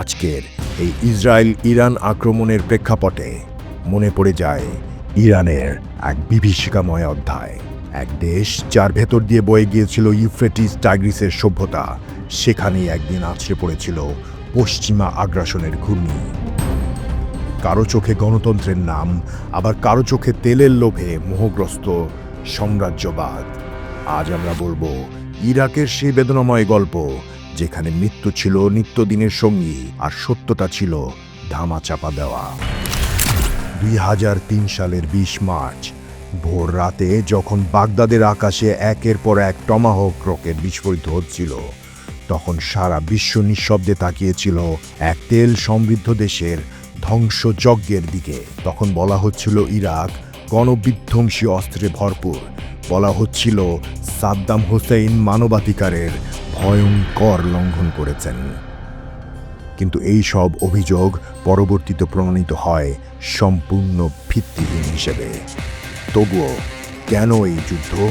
আজকের এই Israel Iran আক্রমণের প্রেক্ষাপটে মনে পড়ে যায় ইরানের এক বিভীষিকাময় অধ্যায়। এক দেশ যার ভেতর দিয়ে বয়ে গিয়েছিল ইউফ্রেটিস টাইগ্রিসের সভ্যতা, সেখানেই একদিন আছড়ে পড়েছিল পশ্চিমা আগ্রাসনের ঘূর্ণি। কারও চোখে গণতন্ত্রের নাম, আবার কারও চোখে তেলের লোভে মোহগ্রস্ত সাম্রাজ্যবাদ। আজ আমরা বলব ইরাকের সেই বেদনাময় গল্প যেখানে মৃত্যু ছিল নিত্যদিনের সঙ্গী আর সত্যতা ছিল ধামা চাপা দেওয়া। দুই হাজার তিন সালের বিশ মার্চ, ভোর রাতে যখন বাগদাদের আকাশে একের পর এক টমাহক রকেট বিস্ফোরিত হচ্ছিল, তখন সারা বিশ্ব নিঃশব্দে তাকিয়েছিল এক তেল সমৃদ্ধ দেশের ধ্বংসযজ্ঞের দিকে। তখন বলা হচ্ছিল ইরাক গণবিধ্বংসী অস্ত্রে ভরপুর। বলা হচ্ছিল সাদ্দাম হোসেইন মানবাধিকারের ভয়ঙ্কর লঙ্ঘন করেছেন। কিন্তু এই সব অভিযোগ পরবর্তীতে প্রমাণিত হয় সম্পূর্ণ ভিত্তিহীন হিসেবে। তবুও কেন এই যুদ্ধ?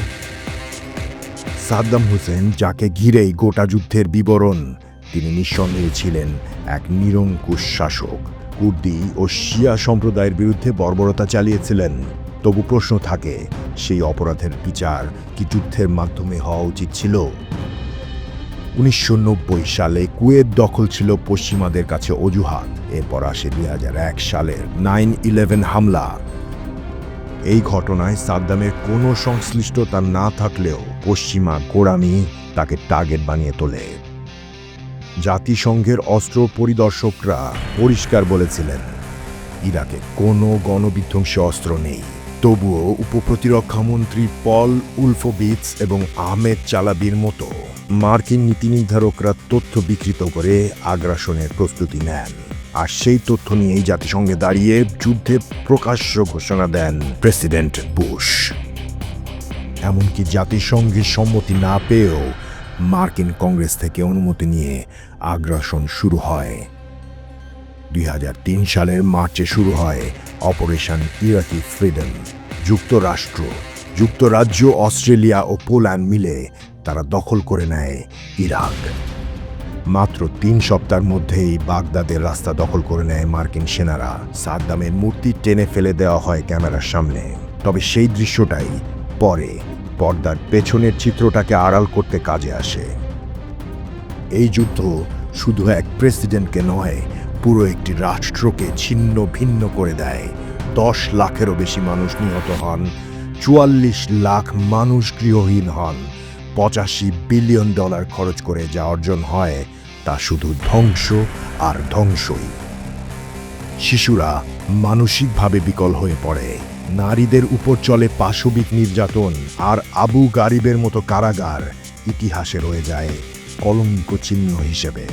সাদ্দাম হোসেন, যাকে ঘিরেই গোটা যুদ্ধের বিবরণ, তিনি নিঃসন্দেহে ছিলেন এক নিরঙ্কুশ শাসক। কুর্দি ও শিয়া সম্প্রদায়ের বিরুদ্ধে বর্বরতা চালিয়েছিলেন। তবু প্রশ্ন থাকে, সেই অপরাধের বিচার কি যুদ্ধের মাধ্যমে হওয়া উচিত ছিল? উনিশশো নব্বই সালে কুয়েত দখল ছিল পশ্চিমাদের কাছে অজুহাত। এরপর আসে দুই হাজার এক সালের নাইন ইলেভেন হামলা। এই ঘটনায় সাদ্দামের কোনো সংশ্লিষ্টতা না থাকলেও পশ্চিমা গোড়ামি তাকে টার্গেট বানিয়ে তোলে। জাতিসংঘের অস্ত্র পরিদর্শকরা পরিষ্কার বলেছিলেন, ইরাকে কোনো গণবিধ্বংসী অস্ত্র নেই। তবুও উপপ্রতিরক্ষামন্ত্রী পল উলফোবিটস এবং আহমেদ চালাবির মতো মার্কিন নীতি নির্ধারকরা তথ্য বিকৃত করে আগ্রাসনের প্রস্তুতি নেন। আর সেই তথ্য নিয়েই জাতিসংঘে দাঁড়িয়ে যুদ্ধে প্রকাশ্য ঘোষণা দেন প্রেসিডেন্ট বুশ। এমনকি জাতিসংঘের সম্মতি না পেয়েও মার্কিন কংগ্রেস থেকে অনুমতি নিয়ে আগ্রাসন শুরু হয়। দুই হাজার তিন সালের মার্চে শুরু হয় অপারেশন ইরাকি ফ্রিডম। যুক্তরাষ্ট্র, যুক্তরাজ্য, অস্ট্রেলিয়া ও পোল্যান্ড মিলে তারা দখল করে নেয় ইরাক। মাত্র তিন সপ্তাহের মধ্যেই বাগদাদের রাস্তা দখল করে নেয় মার্কিন সেনারা। সাদ্দামের মূর্তি টেনে ফেলে দেওয়া হয় ক্যামেরার সামনে। তবে সেই দৃশ্যটাই পরে পর্দার পেছনের চিত্রটাকে আড়াল করতে কাজে আসে। এই যুদ্ধ শুধু এক প্রেসিডেন্টকে নয় পুরো একটি রাষ্ট্রকে ছিন্ন ভিন্ন করে দেয়। দশ লাখেরও বেশি মানুষ নিহত হন, চুয়াল্লিশ লাখ মানুষ গৃহহীন হন, পঁচাশি বিলিয়ন ডলার খরচ করে যা অর্জন হয় তা শুধু ধ্বংস আর ধ্বংসই। শিশুরা মানসিকভাবে বিকল হয়ে পড়ে। নারীদের উপর চলে পাশবিক নির্যাতন আর আবু গারিবের মতো কারাগার ইতিহাসে রয়ে যায় কলঙ্ক চিহ্ন হিসেবে।